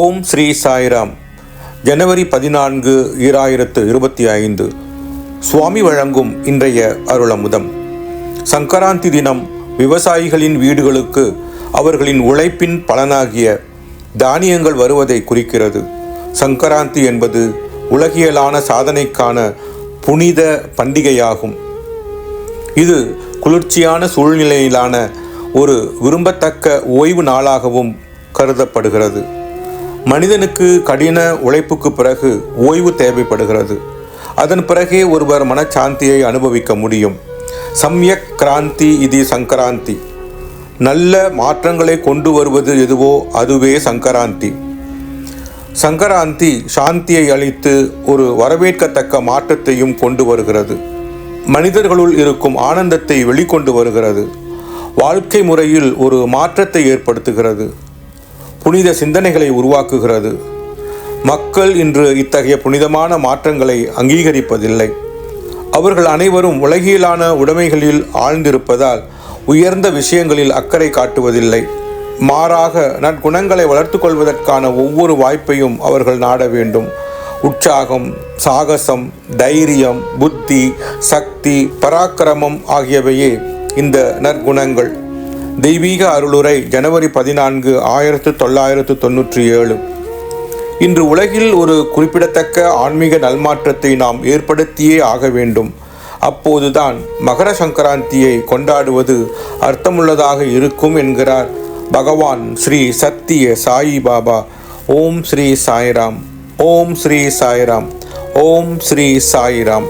ஓம் ஸ்ரீ சாய்ராம். ஜனவரி பதினான்கு ஈராயிரத்து இருபத்தி ஐந்து சுவாமி வழங்கும் இன்றைய அருளமுதம். சங்கராந்தி தினம் விவசாயிகளின் வீடுகளுக்கு அவர்களின் உழைப்பின் பலனாகிய தானியங்கள் வருவதை குறிக்கிறது. சங்கராந்தி என்பது உலகியலான சாதனைக்கான புனித பண்டிகையாகும். இது குளிர்ச்சியான சூழ்நிலையிலான ஒரு விரும்பத்தக்க ஓய்வு நாளாகவும் கருதப்படுகிறது. மனிதனுக்கு கடின உழைப்புக்கு பிறகு ஓய்வு தேவைப்படுகிறது. அதன் பிறகே ஒருவர் மனச்சாந்தியை அனுபவிக்க முடியும். சம்யக் கிராந்தி இது சங்கராந்தி. நல்ல மாற்றங்களை கொண்டு வருவது எதுவோ அதுவே சங்கராந்தி. சங்கராந்தி சாந்தியை அளித்து ஒரு வரவேற்கத்தக்க மாற்றத்தையும் கொண்டு வருகிறது. மனிதர்களுள் இருக்கும் ஆனந்தத்தை வெளிக்கொண்டு வருகிறது. வாழ்க்கை முறையில் ஒரு மாற்றத்தை ஏற்படுத்துகிறது. புனித சிந்தனைகளை உருவாக்குகிறது. மக்கள் இன்று இத்தகைய புனிதமான மாற்றங்களை அங்கீகரிப்பதில்லை. அவர்கள் அனைவரும் உலகியலான உடைமைகளில் ஆழ்ந்திருப்பதால் உயர்ந்த விஷயங்களில் அக்கறை காட்டுவதில்லை. மாறாக நற்குணங்களை வளர்த்து கொள்வதற்கான ஒவ்வொரு வாய்ப்பையும் அவர்கள் நாட வேண்டும். உற்சாகம் சாகசம் தைரியம் புத்தி சக்தி பராக்கிரமம் ஆகியவையே இந்த நற்குணங்கள். தெய்வீக அருளுரை ஜனவரி பதினான்கு ஆயிரத்து தொள்ளாயிரத்து தொன்னூற்றி ஏழு. இன்று உலகில் ஒரு குறிப்பிடத்தக்க ஆன்மீக நல்மாற்றத்தை நாம் ஏற்படுத்தியே ஆக வேண்டும். அப்போதுதான் மகர சங்கராந்தியை கொண்டாடுவது அர்த்தமுள்ளதாக இருக்கும் என்கிறார் பகவான் ஸ்ரீ சத்திய சாயி பாபா. ஓம் ஸ்ரீ சாய்ராம். ஓம் ஸ்ரீ சாய்ராம். ஓம் ஸ்ரீ சாய்ராம்.